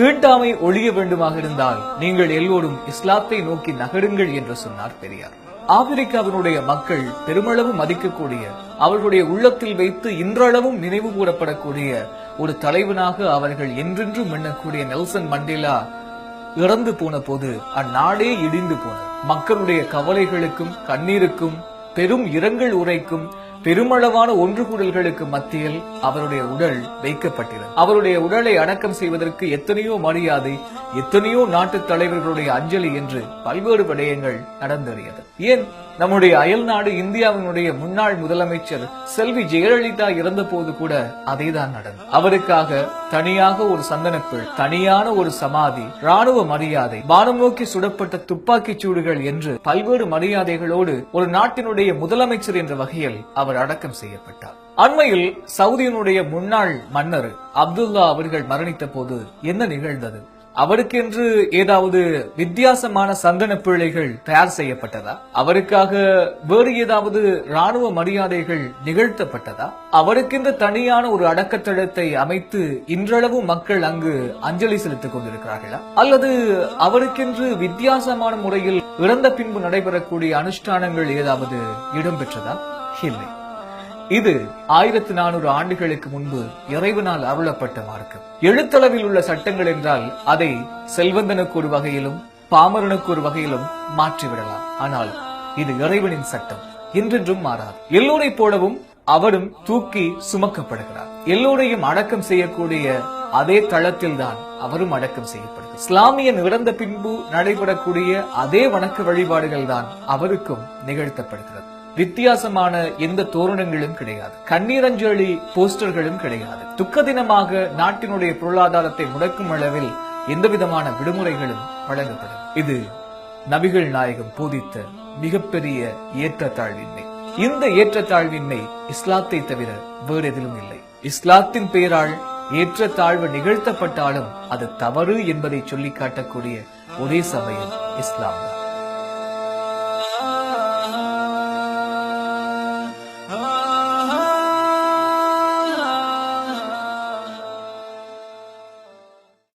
தீண்டாமை ஒழிய வேண்டுமாக இருந்தால் நீங்கள் எல்லோரும் இஸ்லாத்தை நோக்கி நகருங்கள் என்று சொன்னார் பெரியார். ஆப்பிரிக்காவினுடைய மக்கள் பெருமளவு மதிக்கக்கூடிய அவர்களுடைய உள்ளத்தில் வைத்து இன்றளவும் நினைவு கூறப்படக்கூடிய ஒரு தலைவனாக அவர்கள் என்றென்றும் எண்ணக்கூடிய நெல்சன் மண்டேலா இறந்து போன போது அந்நாடே இடிந்து போன மக்களுடைய கவலைகளுக்கும் கண்ணீருக்கும் பெரும் இரங்கல் உரைக்கும் பெருமளவான ஒன்று கூடல்களுக்கு மத்தியில் அவருடைய உடல் வைக்கப்பட்டிருந்தது. அவருடைய உடலை அடக்கம் செய்வதற்கு எத்தனையோ மரியாதை எத்தனையோ நாட்டு தலைவர்களுடைய அஞ்சலி என்று பல்வேறு விடயங்கள் நடந்தறியது. ஏன்? நம்முடைய அயல் நாடு இந்தியாவினுடைய முன்னாள் முதலமைச்சர் செல்வி ஜெயலலிதா இறந்த போது கூட அதேதான் நடந்தது. அவருக்காக தனியாக ஒரு சந்தனப்பில் தனியான ஒரு சமாதி ராணுவ மரியாதை வானம் நோக்கி சுடப்பட்ட துப்பாக்கிச் சூடுகள் என்று பல்வேறு மரியாதைகளோடு ஒரு நாட்டினுடைய முதலமைச்சர் என்ற வகையில் அவர் அடக்கம் செய்யப்பட்டார். அண்மையில் சவுதியினுடைய முன்னாள் மன்னர் அப்துல்லா அவர்கள் மரணித்த போது என்ன நிகழ்ந்தது? அவருக்கென்று ஏதாவது வித்தியாசமான சந்தன பிள்ளைகள் தயார் செய்யப்பட்டதா? அவருக்காக வேறு ஏதாவது ராணுவ மரியாதைகள் நிகழ்த்தப்பட்டதா? அவருக்கென்று தனியான ஒரு அடக்கத்தளத்தை அமைத்து இன்றளவு மக்கள் அங்கு அஞ்சலி செலுத்திக் கொண்டிருக்கிறார்களா? அல்லது அவருக்கென்று வித்தியாசமான முறையில் இறந்த பின்பு நடைபெறக்கூடிய அனுஷ்டானங்கள் ஏதாவது இடம்பெற்றதா? இல்லை. இது ஆயிரத்தி நானூறு ஆண்டுகளுக்கு முன்பு இறைவனால் அருளப்பட்ட மார்க்கம். எழுத்தளவில் உள்ள சட்டங்கள் என்றால் அதை செல்வந்தனுக்கு ஒரு வகையிலும் பாமரனுக்கு ஒரு வகையிலும் மாற்றிவிடலாம். ஆனால் இது இறைவனின் சட்டம். என்றென்றும் மாறாது. எல்லோரைப் போலவும் அவரும் தூக்கி சுமக்கப்படுகிறார். எல்லோரையும் அடக்கம் செய்யக்கூடிய அதே தளத்தில் தான் அவரும் அடக்கம் செய்யப்படுகிறார். இஸ்லாமியன் இறந்த பின்பு நடைபெறக்கூடிய அதே வணக்க வழிபாடுகள் தான் அவருக்கும் நிகழ்த்தப்படுகிறது. வித்தியாசமான எந்த தோரணங்களும் கிடையாது. கண்ணீரஞ்சலி போஸ்டர்களும் கிடையாது. துக்க தினமாக நாட்டினுடைய பொருளாதாரத்தை முடக்கும் அளவில் எந்த விதமான விடுமுறைகளும் வழங்கப்படும் இது நபிகள் நாயகம் போதித்த மிகப்பெரிய ஏற்றத்தாழ்வின்மை. இந்த ஏற்றத்தாழ்வின்மை இஸ்லாத்தை தவிர வேறு எதிலும் இல்லை. இஸ்லாத்தின் பெயரால் ஏற்றத்தாழ்வு நிகழ்த்தப்பட்டாலும் அது தவறு என்பதை சொல்லிக் காட்டக்கூடிய ஒரே சமயம் இஸ்லாம் தான்.